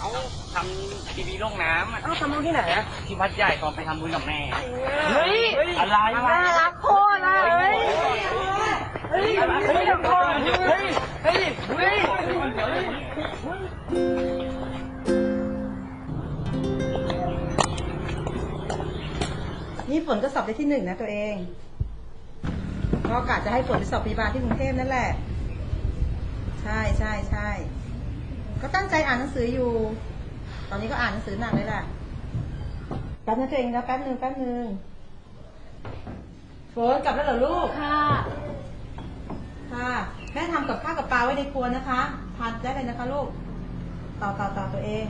เขาทำทีวีโรงน้ำอะเอ้าทำบุญที่ไหนอะที่วัดใหญ่ตอนไปทำบุญกับแม่ เฮ้ยอะไรน่ารักโคตรเลย เฮ้ย เฮ้ยเดี๋ยวก่อนเฮ้ยเฮ้ยเฮ้ยนี่ฝนก็สอบได้ที่หนึ่งนะตัวเองก็กะจะให้ฝนไปสอบพยาบาลที่กรุงเทพนั่นแหละ ใช่ใช่ใช่ ก็ตั้งใจอ่านหนังสืออยู่ ตอนนี้ก็อ่านหนังสือหนักเลยแหละแป๊บนะตัวเองนะแป๊บหนึ่งแป๊บหนึ่งฝนกลับแล้วเหรอลูก ค่ะ ค่ะ แม่ทำกับข้าวกับปลาไว้ในครัวนะคะ ทานได้เลยนะคะลูก ต่อต่อต่อตัวเอง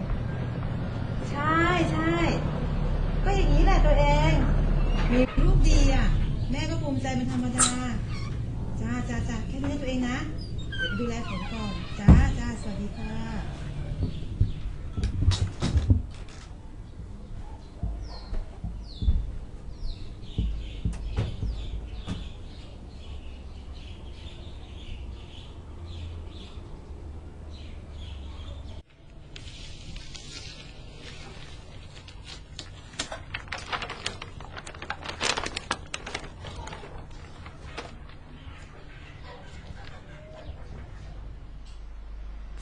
ใช่ใช่ ก็อย่างนี้แหละตัวเอง มีลูกดีอะ แม่ก็ภูมิใจเป็นธรรมดา จ้าจ้าจ้าแค่นี้นะตัวเองนะเดี๋ยวไปดูแลผมก่อน จ้าจ้า สวัสดีค่ะ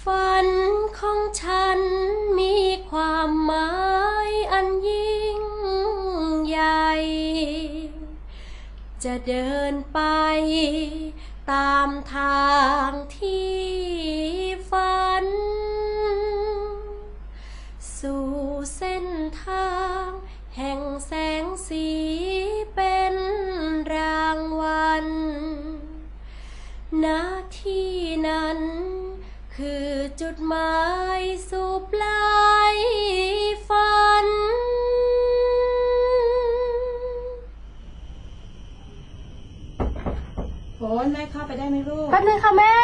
ฝัน ของฉันมีความหมายอันยิ่งใหญ่ จะเดินไปตามทางที่ฝัน สู่เส้นทางแห่งแสงสีเป็นรางวัลณที่นั้น คือจุดหมายสู่ปลายฝันฝนแม่เข้าไปได้ไหมลูก แป๊บนึงค่ะแม่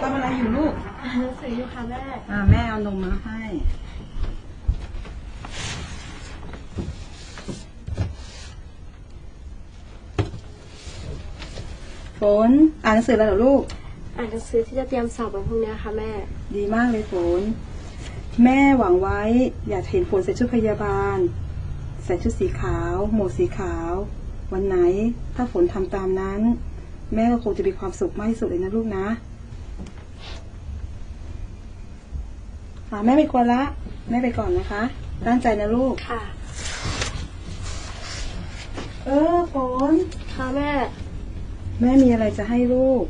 ทำอะไรอยู่ลูก หนังสืออยู่ค่ะแม่ อ่าแม่เอานมมาให้ นอ่านหนังสือแล้วเหรอลูก อ่านหนังสือที่จะเตรียมสอบวันพรุ่งนี้ค่ะแม่ ดีมากเลยฝน แม่หวังไว้ อยากเห็นฝนใส่ชุดพยาบาล ใส่ชุดสีขาว หมวกสีขาว วันไหน ถ้าฝนทำตามนั้น แม่ก็คงจะมีความสุขมากที่สุดเลยนะลูกนะอ่าแม่ไม่กลัวละ แม่ไปก่อนนะคะตั้งใจนะลูก ค่ะ เออฝนค่ะแม่ แม่มีอะไรจะให้ลูก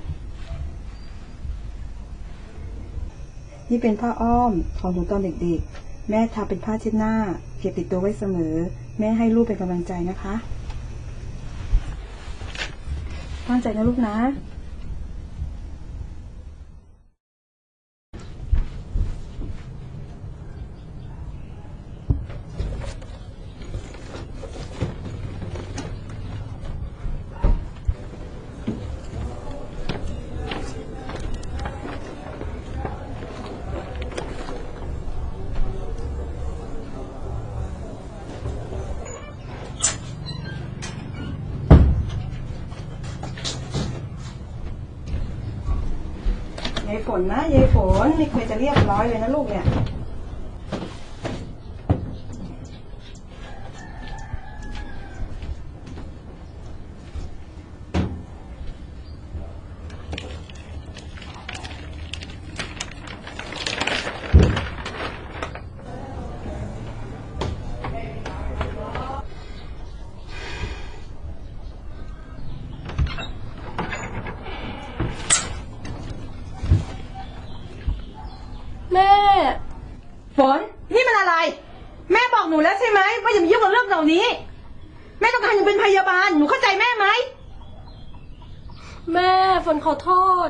นี่เป็นผ้าอ้อมของหนูตอนเด็กๆ แม่ทาเป็นผ้าเช็ดหน้า เก็บติดตัวไว้เสมอ แม่ให้ลูกเป็นกำลังใจนะคะ ตั้งใจนะลูกนะ ฝนนะยายฝนนี่เคยจะเรียบร้อยเลยนะลูกเนี่ย แม่ ฝนนี่มันอะไร แม่บอกหนูแล้วใช่ไหมว่าอย่ามายุ่งกับเรื่องเหล่านี้ แม่ต้องการจะเป็นพยาบาลหนูเข้าใจแม่ไหมแม่ฝนขอโทษ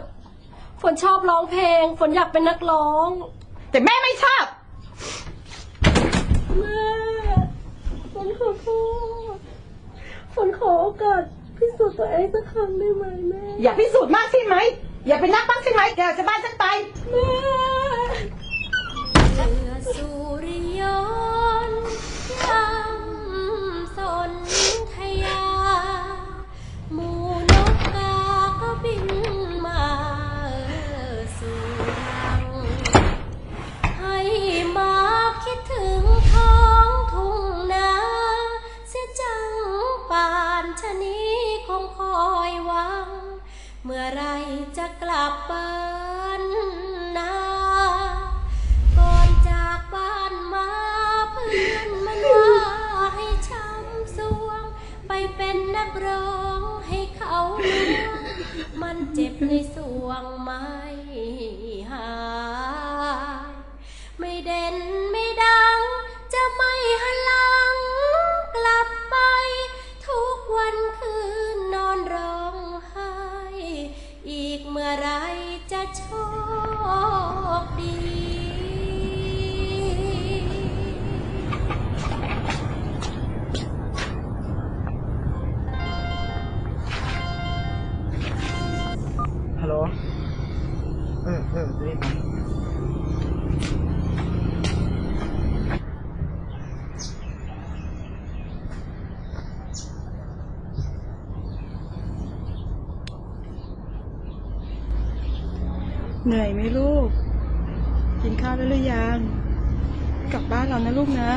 ฝนชอบร้องเพลง ฝนอยากเป็นนักร้อง แต่แม่ไม่ชอบ แม่ฝนขอโทษ ฝนขอโอกาสพิสูจน์ตัวเองสักครั้งได้ไหมแม่ อย่าพิสูจน์มากใช่ไหม อย่าเป็นนักบ้างใช่ไหมอย่าจะบ้านฉันไป แม่เมื่อสุริยนต์ยาม ในสวงไม่หาย ไม่เด่นไม่ดัง จะไม่หันหลังกลับไป ทุกวันคืนนอนร้องไห้ อีกเมื่อไรจะโชคดี เออเออรีบเหนื่อยไหมลูก กินข้าวได้หรือยัง กลับบ้านเรานะลูกนะ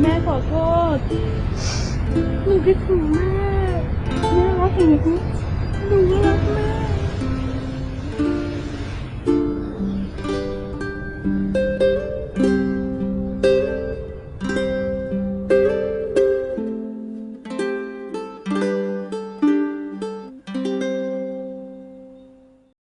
แม่ขอโทษ หนูคิดถึงแม่แม่รักหนูหนูรักแม่